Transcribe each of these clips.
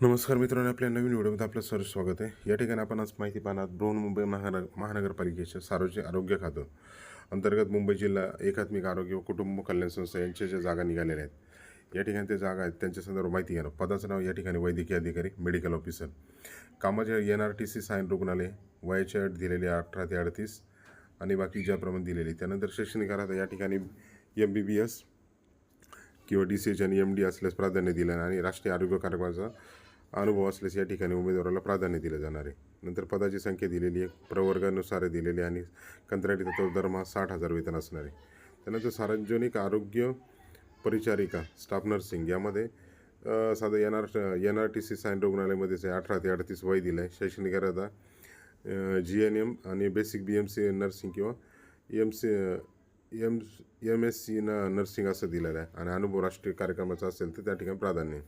नमस्कार मित्रांनो आपल्या नवीन व्हिडिओमध्ये आपलं सर स्वागत आहे. या ठिकाणी आपण आज माहिती पाहणार बृहन्मुंबई महानगर महानगरपालिकेच्या सार्वजनिक आरोग्य खातं अंतर्गत मुंबई जिल्हा एकात्मिक आरोग्य व कुटुंब कल्याण संस्था यांच्या ज्या जागा निघालेल्या आहेत या ठिकाणी ते जागा आहेत. त्यांच्या संदर्भात माहिती घेणार पदाचं नाव या ठिकाणी वैद्यकीय अधिकारी मेडिकल ऑफिसर. कामाचे N R T C Sion रुग्णालय वयाची अट दिलेली अठरा ते अडतीस आणि बाकी ज्याप्रमाणे दिलेली त्यानंतर शैक्षणिक अर्हता या ठिकाणी एम बी बी एस किंवा डी सी एच आणि एम डी असल्यास प्राधान्य दिलं आहे. आणि राष्ट्रीय आरोग्य कार्यक्रमाचा अनुभव असल्यास या ठिकाणी उमेदवाराला प्राधान्य दिलं जाणार आहे. नंतर पदाची संख्या दिलेली आहे. प्रवर्गानुसार दिलेली आणि कंत्राटी तत्व दरमहा साठ हजार वेतन असणार आहे. त्यानंतर सार्वजनिक आरोग्य परिचारिका स्टाफ नर्सिंग यामध्ये साधं N R N R T C Sion रुग्णालयामध्येच आहे. अठरा ते अडतीस वय दिलं आहे शैक्षणिक अर्हता जी एन एम आणि basic B M C nursing किंवा M C M M S C न नर्सिंग असं दिलेलं आहे. आणि अनुभव राष्ट्रीय कार्यक्रमाचा असेल तर त्या ठिकाणी प्राधान्य आहे.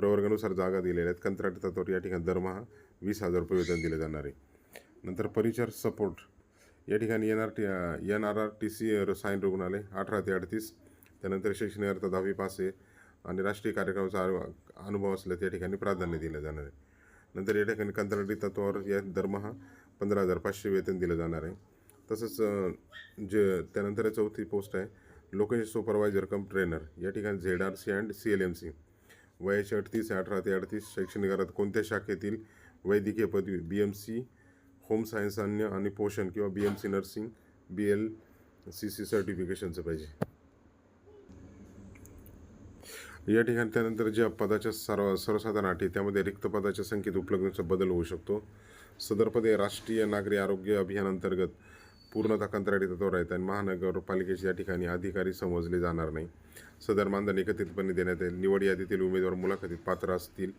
प्रवर्गानुसार जागा दिलेल्या आहेत. कंत्राटी तत्वावर या ठिकाणी दरमहा वीस हजार रुपये वेतन दिले जाणार आहे. नंतर परिचार सपोर्ट. या ठिकाणी N R T N R R T C रसायन रुग्णालय अठरा ते अडतीस. त्यानंतर शैक्षणिक अर्थ दहावी पास आहे आणि राष्ट्रीय कार्यक्रमाचा अनुभव असला त्या ठिकाणी प्राधान्य दिलं जाणार आहे. नंतर या ठिकाणी कंत्राटी तत्वावर या दरमहा पंधरा हजार पाचशे वेतन दिलं जाणार आहे. तसंच जे त्यानंतर चौथी पोस्ट आहे लोकेशन सुपरवायझर कम ट्रेनर. या ठिकाणी Z R C and C L M C. वयाचे अडतीस अठरा ते अडतीस शैक्षणिक घरात कोणत्या शाखेतील वैद्यकीय पदवी? B M C home science अन्य आणि पोषण किंवा B M C nursing B L C C सर्टिफिकेशनचं पाहिजे. या ठिकाणी त्यानंतर ज्या पदाच्या सर्व सर्वसाधारण अटी त्यामध्ये रिक्त पदाच्या संख्येत उपलब्धतेचा बदल होऊ शकतो. सदर पदे राष्ट्रीय नागरी आरोग्य अभियानांतर्गत पूर्णतः कंत्राटीत तत्वावर आहेत आणि महानगरपालिकेचे या ठिकाणी अधिकारी समजले जाणार नाही. सदर मानधन एकत्रितपणे देण्यात येईल. निवड यादीतील उमेदवार मुलाखतीत पात्र असतील.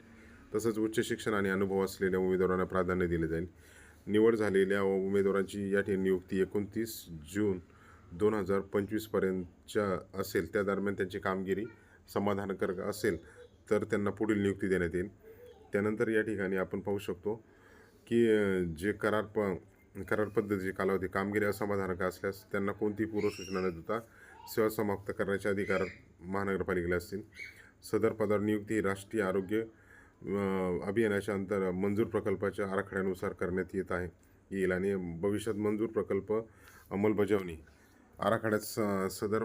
तसंच उच्च शिक्षण आणि अनुभव असलेल्या उमेदवारांना प्राधान्य दिले जाईल. निवड झालेल्या उमेदवारांची या ठिकाणी नियुक्ती एकोणतीस जून दोन हजार पंचवीसपर्यंतच्या असेल. त्या दरम्यान त्यांची कामगिरी समाधानकारक असेल तर त्यांना पुढील नियुक्ती देण्यात येईल. त्यानंतर या ठिकाणी आपण पाहू शकतो की जे करार प करार पद्धतीची कालावधी कामगिरी असमाधानक असल्यास त्यांना कोणतीही पूर्वसूचना न देता सेवा समाप्त करण्याचे अधिकार महानगरपालिकेला असतील. सदर पदावर नियुक्ती ही राष्ट्रीय आरोग्य अभियानाच्या अंतर मंजूर प्रकल्पाच्या आराखड्यानुसार करण्यात येत आहे. येईल आणि भविष्यात मंजूर प्रकल्प अंमलबजावणी आराखड्यात स सदर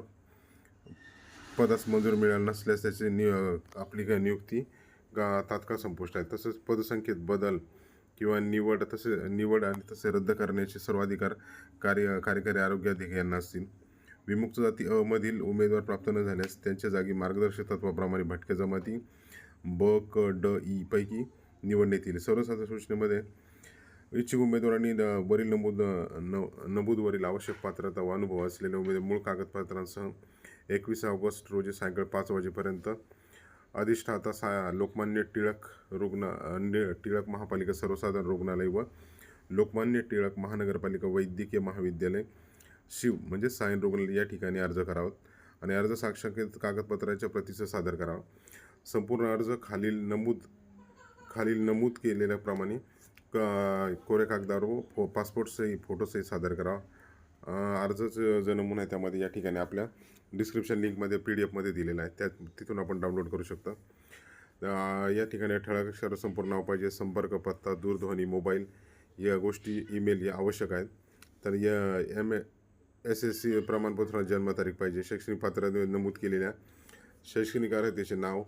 पदास मंजूर मिळाल नसल्यास त्याची नि आपली नियुक्ती तात्काळ संपुष्ट आहे. तसंच पदसंख्येत बदल किंवा निवड तसे निवड आणि तसे रद्द करण्याचे सर्व अधिकार कार्य कार्यकारी आरोग्य अधिकारी यांना असतील. विमुक्त जाती अमधील उमेदवार प्राप्त न झाल्यास त्यांच्या जागी मार्गदर्शक तत्वाप्रमाणे भटक्या जमाती ब क ड ई पैकी निवडण्यात येईल सर्वसाधारण सूचनेमध्ये इच्छुक उमेदवारांनी न- वरील नमूद न नमूदवरील आवश्यक पात्रता व अनुभव असलेल्या उमेदवार मूळ कागदपत्रांसह एकवीस ऑगस्ट रोजी सायंकाळी पाच वाजेपर्यंत अधिष्ठाता सा लोकमान्य टिळक रुग्ण टिळक महापालिका सर्वसाधारण रुग्णालय व लोकमान्य टिळक महानगरपालिका वैद्यकीय महाविद्यालय शिव म्हणजे सायन रुग्णालय या ठिकाणी अर्ज करावा आणि अर्ज साक्षांकित कागदपत्राच्या प्रतीचं सादर करावा. संपूर्ण अर्ज खालील नमूद खालील नमूद केलेल्याप्रमाणे क कोरे कागदावर फो पासपोर्ट सही फोटोसही सादर करावा. अर्जाचं जो नमुना आहे त्यामध्ये या ठिकाणी आपल्या डिस्क्रिप्शन लिंकमध्ये पी डी एफमध्ये दिलेला आहे. त्या तिथून आपण डाउनलोड करू शकता. या ठिकाणी ठळक अक्षर संपूर्ण नाव पाहिजे. संपर्क पत्ता दूरध्वनी मोबाईल या गोष्टी ईमेल या आवश्यक आहेत. तर या एम एस एस सी प्रमाणपत्र जन्मतारीख पाहिजे. शैक्षणिक पात्रता नमूद केलेल्या शैक्षणिक अर्हतेचे नाव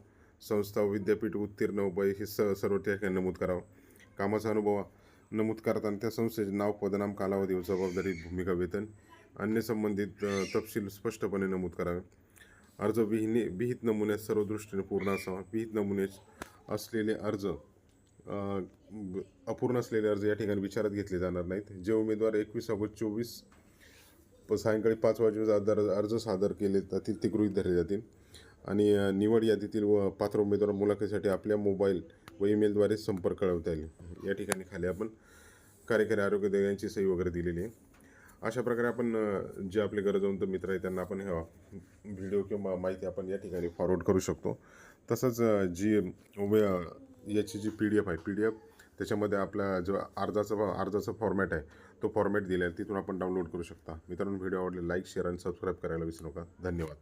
संस्था विद्यापीठ उत्तीर्ण उपाय हे स सर्व त्या ठिकाणी नमूद करावं. कामाचा अनुभव नमूद करताना त्या संस्थेचे नाव पदनाम कालावधी व जबाबदारी भूमिका वेतन अन्य संबंधित तपशील स्पष्टपणे नमूद करावे. अर्ज विहिने विहित नमुन्यात सर्व दृष्टीने पूर्ण असावा. विहित नमुन्यात असलेले अर्ज अपूर्ण असलेले अर्ज या ठिकाणी विचारात घेतले जाणार नाहीत. जे उमेदवार एकवीस ऑगस्ट चोवीस प सायंकाळी पाच वाजेचा अर्ज अर्ज सादर केले जातील ते गृहीत धरले जातील. आणि निवड यादीतील व पात्र उमेदवार मुलाखतीसाठी आपल्या मोबाईल व ईमेलद्वारे संपर्क कळवता येईल. या ठिकाणी खाली आपण कार्यकारी आरोग्य यांची सही वगैरे दिलेली आहे. अशा प्रकारे आपण जे आपले गरजवंत मित्र आहेत त्यांना आपण हे व्हिडिओ किंवा माहिती आपण या ठिकाणी फॉरवर्ड करू शकतो. तसंच जी उमे याची जी पी डी एफ आहे पी डी एफ त्याच्यामध्ये आपला जो अर्जाचा अर्जाचा फॉर्मॅट आहे तो फॉर्मॅट दिला आहे तिथून आपण डाउनलोड करू शकता. मित्रांनो व्हिडिओ आवडले लाईक शेअर आणि सबस्क्राईब करायला विसरू नका. धन्यवाद.